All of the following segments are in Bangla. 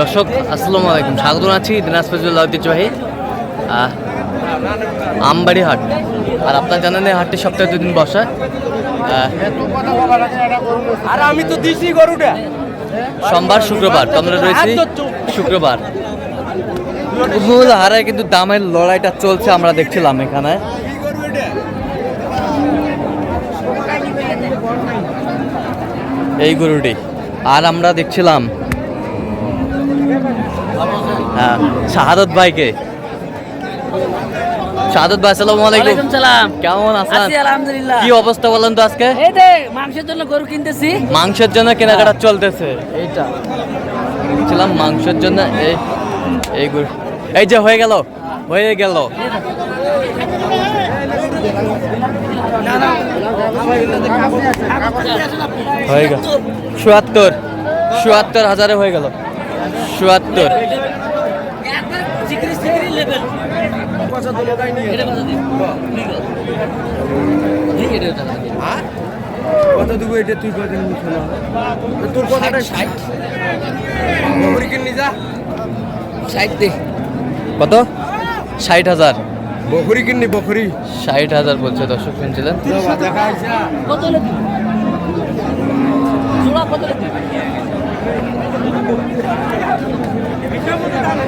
দর্শক আসসালামু আলাইকুম। স্বাগত আছি দিনাজপুর জেলা ঐতিহ্যবাহী আমবাড়ি হাট। আর আপনার জানেন এই হাটটি সপ্তাহে দুদিন বসে। আর আমি তো দিছি গরুটা। সোমবার শুক্রবার তো আমরা রয়েছি শুক্রবার। মূল হারে কিন্তু দামের লড়াইটা চলছে আমরা দেখছিলাম এখানে। এই গরুটি। আর আমরা দেখছিলাম হ্যাঁ শাহাদত ভাইকে। শাহাদত ভাই আসসালামু আলাইকুম। সালাম। কেমন আছেন? আছি আলহামদুলিল্লাহ। কি অবস্থা বলেন তো আজকে? এই দে মাংসের জন্য গরু কিনতেছি। মাংসের জন্য কেনাকাটা চলতেছে। এইটা। ছিলাম মাংসের জন্য এই এই গরু। এই যে হয়ে গেল হয়ে গেল। হয়ে গেল। চুয়াত্তর। চুয়াত্তর হাজারে হয়ে গেল। চুয়াত্তর। কত দেবো এটা তুই কত নিবি শোনা তোর কথাটা ষাট যা ষাট। দে কত? ষাট হাজার। বকরি কিননি বকরি? ষাট হাজার বলছে দর্শক শুনছিলেন?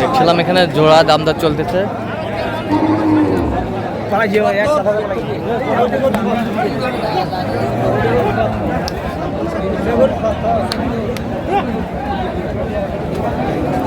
দেখছিলাম এখানে জোড়া দাম দর চলতেছে।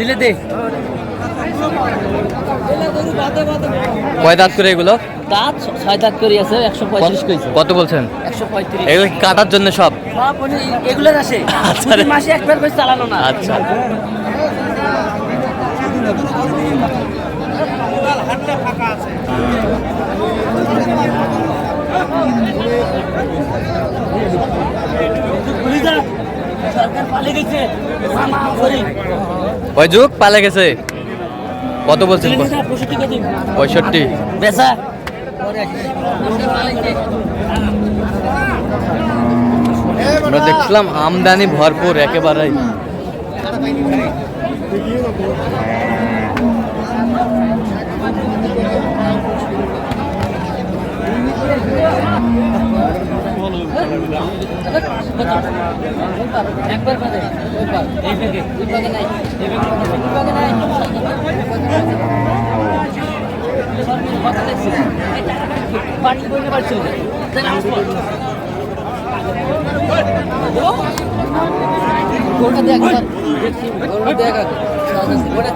দিলে দে কয় দাঁত করে এগুলো দাঁত ছয় দাঁত করে আছে একশো পঁয়ত্রিশ কইছে কত বলছেন একশো পঁয়ত্রিশ এগুলো কাটার জন্য সব এগুলোর আসে আচ্ছা মাসে একবার করে চালানো না আচ্ছা সরকার পালিয়ে গেছে যুগ পালে গেছে। কত বলছেন? পঁয়ষট্টি বেচা। আমরা দেখছিলাম আমদানি ভরপুর একেবারেই। একবার এই ওই নাই। এই নাই। বইতে পারছিল দেখ দেখ গোটা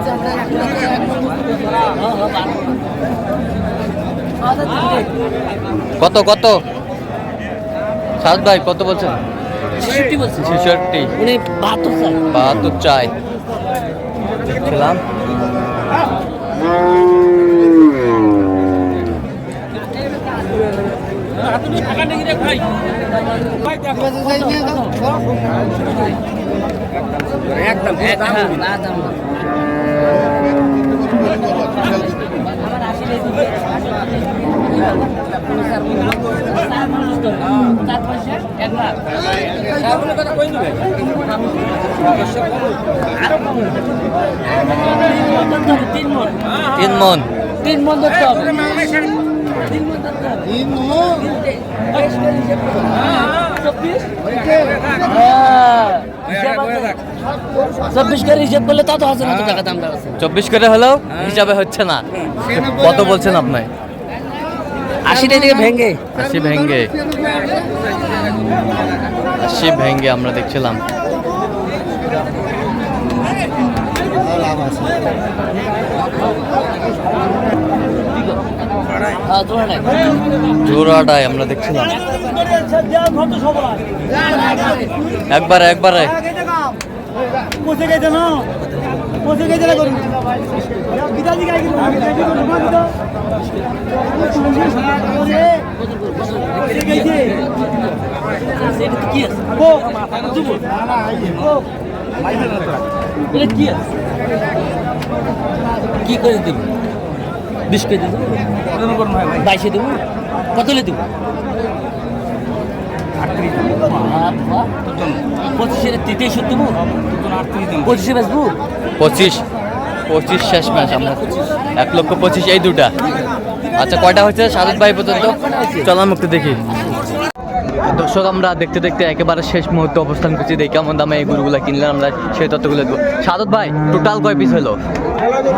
কত কত? সাত ভাই কত বলছেন? ছেষট্টি বলছে? ছেষট্টি উনি বাহাত্তর চাই বাহাত্তর চাই দেখছিলাম একদম। না দাম না। আমার আশি তো। তিন মণ ধরতে হবে, তিন মন ধরতে হবে। তিন। চব্বিশ? হ্যাঁ, হিসাব করে হিসেব করলে তত হাজার মতো টাকা দাম চব্বিশ করে হলেও হিসাবে হচ্ছে না কত বলছেন আপনি আশিটা থেকে ভেঙে। আশি ভেঙ্গে আশি ভেঙ্গে আমরা দেখছিলাম। জোড়াটাই আমরা দেখছিলাম। একবারে একবারে। কি আছে দেবো। এটা কি আছে কি করে দেবো? বিশ করে দেবো? বাইশে দেবো। কতলে দেবো পঁচিশে তেইশে দেবো? পঁচিশে বেসবো পঁচিশ পঁচিশ শেষ ম্যাচ আমরা। এক লক্ষ পঁচিশ এই দুটা। আচ্ছা কয়টা হচ্ছে সাদত ভাই পর্যন্ত। চলাম একটু দেখি। দর্শক আমরা দেখতে দেখতে একেবারে শেষ মুহূর্তে অবস্থান করছি। দেখি কেমন দামে এই গরুগুলো কিনলাম আমরা সেই তত্ত্বগুলো দেবো। সাদত ভাই টোটাল কয় পিস হলো?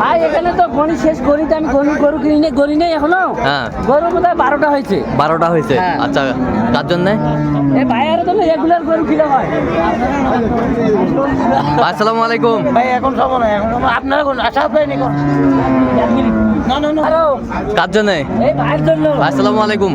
ভাই এখানে তো গণি শেষ করি তো আমি গরু গরু কিনি নেই এখনও। হ্যাঁ। গরু বোধ হয় বারোটা হয়েছে। বারোটা হয়েছে? হ্যাঁ। আচ্ছা কার জন্যে? এই ভাইয়ারে তো রেগুলার গরু কিনা হয়। আসসালামু আলাইকুম। ভাই এখন সব না এখন আপনারা কোন আশা নি কোন না না না। কার জন্যে? এই ভাইয়ের জন্য। আসসালামু আলাইকুম।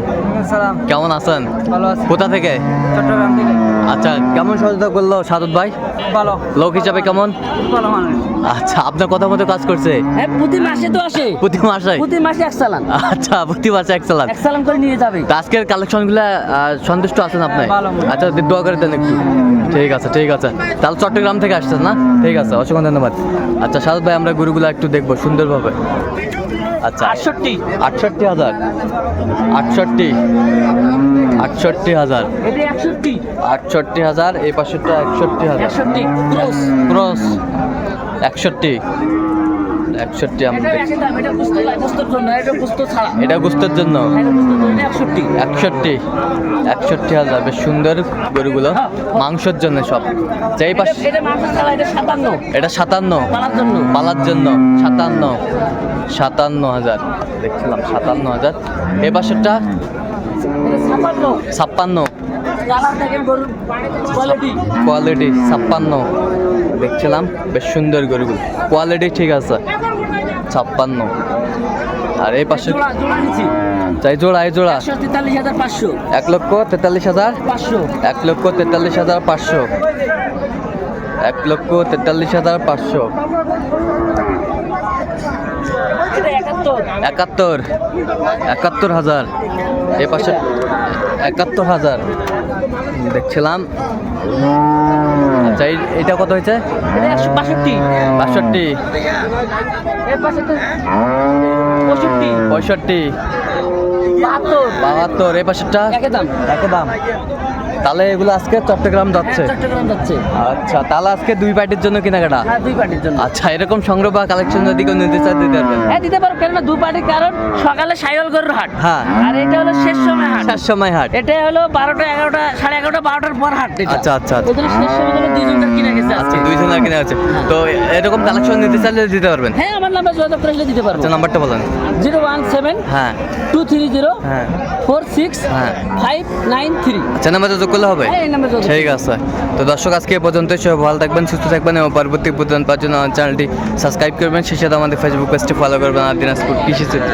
সালাম কেমন আছেন? ভালো আছি। কোথা থেকে? চট্টগ্রাম থেকে। আচ্ছা কেমন সহযোগিতা করল সাদত ভাই? ভালো। লোক হিসাবে কেমন? ভালো মানুষ। আচ্ছা আপনার কথা মতো কাজ করছে? হ্যাঁ প্রতি মাসে তো আসে। প্রতি মাসে? প্রতি মাসে এক সালান। আচ্ছা প্রতি মাসে এক সালাদ এক সালান করে নিয়ে যাবে। আজকের কালেকশনগুলো সন্তুষ্ট আছেন আপনি? আচ্ছা দোয়া করে দেন একটু। ঠিক আছে ঠিক আছে। তাহলে চট্টগ্রাম থেকে আসছেন না? ঠিক আছে অসংখ্য ধন্যবাদ। আচ্ছা সাদত ভাই আমরা গরুগুলো একটু দেখব সুন্দরভাবে। আচ্ছা। আটষট্টি। আটষট্টি হাজার। আটষট্টি। আটষট্টি হাজার। আটষট্টি। হাজার এই পাশেরটা একষট্টি হাজার। ক্রস। একষট্টি। একষট্টি আমরা এটা গুস্তের জন্য। একষট্টি। একষট্টি। একষট্টি হাজার বেশ সুন্দর গরুগুলো। মাংসের জন্য সব। যেই পাশ এটা- সাতান্ন। পালার জন্য। সাতান্ন। সাতান্ন হাজার। দেখছিলাম সাতান্ন হাজার। এ পাশেরটা? ছাপ্পান্ন। কোয়ালিটি ছাপ্পান্ন। দেখছিলাম বেশ সুন্দর গরুগুলো। কোয়ালিটি ঠিক আছে। ছাপ্পান্ন। আর এই পাশে চাই জোড়া এই জোড়া তেতাল্লিশ হাজার পাঁচশো। এক লক্ষ তেতাল্লিশ হাজার পাঁচশো। এক লক্ষ তেতাল্লিশ হাজার পাঁচশো। এক লক্ষ তেতাল্লিশ হাজার পাঁচশো। একাত্তর। একাত্তর। হাজার। এ পাশে একাত্তর হাজার। দেখছিলাম। আচ্ছা এইটা কত হয়েছে? এটা বাষট্টি। বাষট্টি। পঁয়ষট্টি। বাহাত্তর। পাশেরটা? দাম। একই দাম। তাহলে এগুলো আজকে চট্টগ্রাম যাচ্ছে। চট্টগ্রাম যাচ্ছে। আচ্ছা তাহলে আজকে দুই পার্টির জন্য কেনাকাটা? হ্যাঁ দুই পার্টির জন্য। আচ্ছা এরকম সংগ্রহ বা কালেকশন যদি কেউ নিতে চায় দিতে পারবেন। হ্যাঁ দিতে পারো। কেন দু পার্টির কারণ সকালে সাইল গরুর হাট। হ্যাঁ। আর এটা হলো শেষ সময়। হাট। সময় হাট। এটা হলো বারোটা এগারোটা সাড়ে এগারোটা বারোটার পর হাট আচ্ছা আচ্ছা আচ্ছা। ওই জন্য শেষ সময় জন্য দুইজনকার কিনে গেছে আচ্ছা আজকে। দুইজন আর কিনে আছে তো এরকম কালেকশন নিতে চাইলে দিতে পারবেন? হ্যাঁ আমার নাম্বার যোগাযোগ করে দিতে পারব। আচ্ছা নাম্বারটা বলেন। জিরো ওয়ান সেভেন হ্যাঁ। টু থ্রি জিরো হ্যাঁ। ফোর সিক্স হ্যাঁ। Five nine three. আচ্ছা নাম্বারটা যোগ করলে হবে? হ্যাঁ নাম্বার যোগাযোগ ঠিক আছে। তো দর্শক আজকে এ পর্যন্ত সবাই ভালো থাকবেন সুস্থ থাকবেন এবং পরবর্তী প্রতিদিন পাওয়ার জন্য চ্যানেলটি সাবস্ক্রাইব করবেন। সেই সাথে আমাদের ফেসবুক পেজটি ফলো করবেন। আর দিনাজপুর কৃষি চিত্র।